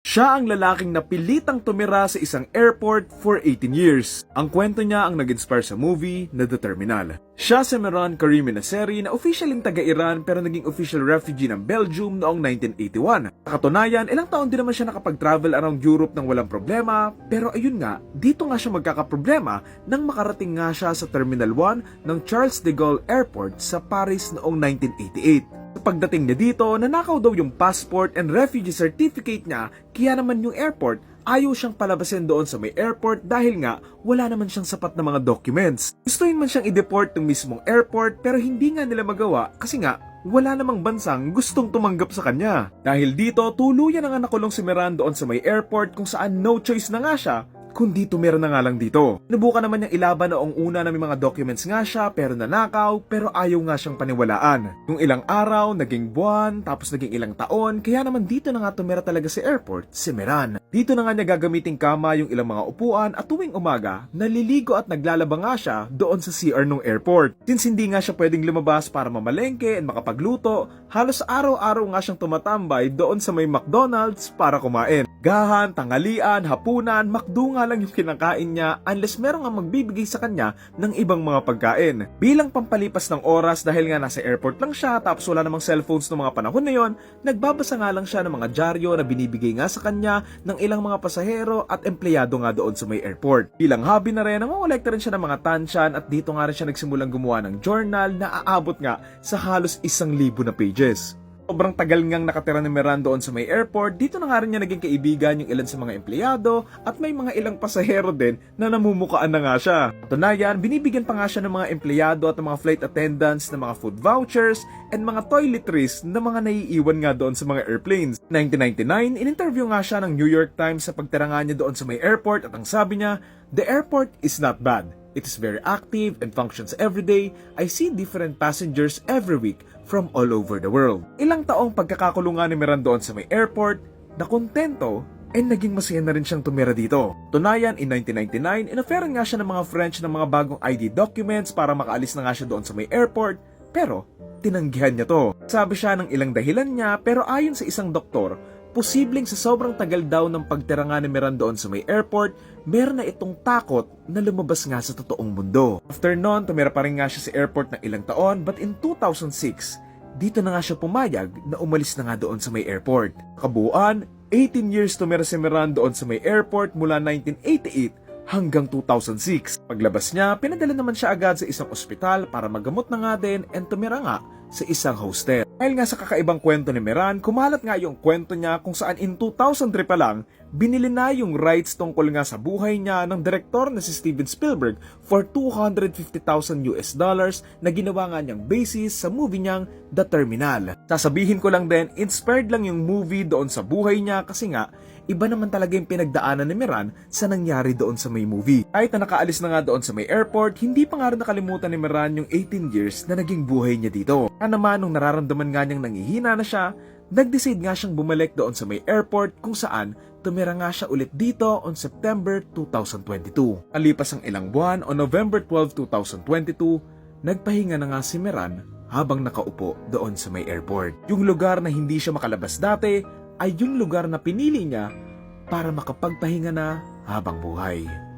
Siya ang lalaking napilitang tumira sa isang airport for 18 years. Ang kwento niya ang nag-inspire sa movie na The Terminal. Siya si Meron Karimi Naseri na officialing taga-Iran pero naging official refugee ng Belgium noong 1981. Sa katunayan, ilang taon din naman siya nakapag-travel around Europe ng walang problema pero ayun nga, dito nga siya magkakaproblema nang makarating nga siya sa Terminal 1 ng Charles de Gaulle Airport sa Paris noong 1988. Pagdating niya dito, nanakaw daw yung passport and refugee certificate niya, kaya naman yung airport, ayaw siyang palabasin doon sa may airport dahil nga wala naman siyang sapat na mga documents. Gustuin man siyang i-deport ng mismong airport pero hindi nga nila magawa kasi nga wala namang bansang gustong tumanggap sa kanya. Dahil dito, tuluyan na nga nakulong si Miran doon sa may airport kung saan no choice na nga siya kundi tumira na nga lang dito. Nabukan naman niyang ilaban noong una na may mga documents nga siya pero nanakaw pero ayaw nga siyang paniwalaan. Yung ilang araw, naging buwan, tapos naging ilang taon, kaya naman dito na nga tumira talaga sa airport, si Meran. Dito na nga niya gagamiting kama yung ilang mga upuan at tuwing umaga, naliligo at naglalaba nga siya doon sa CR ng airport. Since hindi nga siya pwedeng lumabas para mamalengke and makapagluto, halos araw-araw nga siyang tumatambay doon sa may McDonald's para kumain. Gahan, tangalian, hapunan, McDo nga lang yung kinakain niya unless meron nga magbibigay sa kanya ng ibang mga pagkain. Bilang pampalipas ng oras dahil nga nasa airport lang siya tapos wala namang cellphones ng mga panahon na yon, nagbabasa nga lang siya ng mga dyaryo na binibigay nga sa kanya ng ilang mga pasahero at empleyado nga doon sa may airport. Bilang hobby na rin, nangongolekta rin siya ng mga tansyan at dito nga rin siya nagsimulang gumawa ng journal na aabot nga sa halos isang libo na pages. Sobrang tagal ngang nakatira ni Meran doon sa may airport, dito na nga rin niya naging kaibigan yung ilan sa mga empleyado at may mga ilang pasahero din na namumukaan na nga siya. Tunayan, binibigyan pa nga siya ng mga empleyado at ng mga flight attendants ng mga food vouchers and mga toiletries na mga naiiwan nga doon sa mga airplanes. 1999, in-interview nga siya ng New York Times sa pagtira nga niya doon sa may airport at ang sabi niya, The airport is not bad. It is very active and functions every day. I see different passengers every week from all over the world. Ilang taong pagkakakulungan ni Miran doon sa may airport, na kontento and naging masaya na rin siyang tumira dito. Tunayan, in 1999, inoferan nga siya ng mga French ng mga bagong ID documents para makaalis na nga siya doon sa may airport, pero tinanggihan niya to. Sabi siya ng ilang dahilan niya, pero ayon sa isang doktor, posibleng sa sobrang tagal daw ng pagtira nga ni Miran doon sa may airport, meron na itong takot na lumabas nga sa totoong mundo. After nun, tumira pa rin nga siya sa airport ng ilang taon, but in 2006, dito na nga siya pumayag na umalis na nga doon sa may airport. Kabuuan, 18 years tumira si Miran doon sa may airport mula 1988 hanggang 2006. Paglabas niya, pinadala naman siya agad sa isang ospital para magamot na nga din and tumira nga sa isang hostel. Dahil nga sa kakaibang kwento ni Meran, kumalat nga yung kwento niya kung saan in 2003 pa lang, binili na yung rights tungkol nga sa buhay niya ng direktor na si Steven Spielberg for 250,000 US dollars na ginawa nga niyang basis sa movie niyang The Terminal. Sasabihin ko lang din, inspired lang yung movie doon sa buhay niya kasi nga, iba naman talaga yung pinagdaanan ni Miran sa nangyari doon sa may movie. Kahit na nakaalis na nga doon sa may airport, hindi pa nga rin nakalimutan ni Miran yung 18 years na naging buhay niya dito. Kaya naman nung nararamdaman nga niyang nangihina na siya, nag-decide nga siyang bumalik doon sa may airport kung saan tumira nga siya ulit dito on September 2022. Alipas ang ilang buwan, on November 12, 2022, nagpahinga na nga si Miran habang nakaupo doon sa may airport. Yung lugar na hindi siya makalabas dati ay yung lugar na pinili niya para makapagpahinga na habang buhay.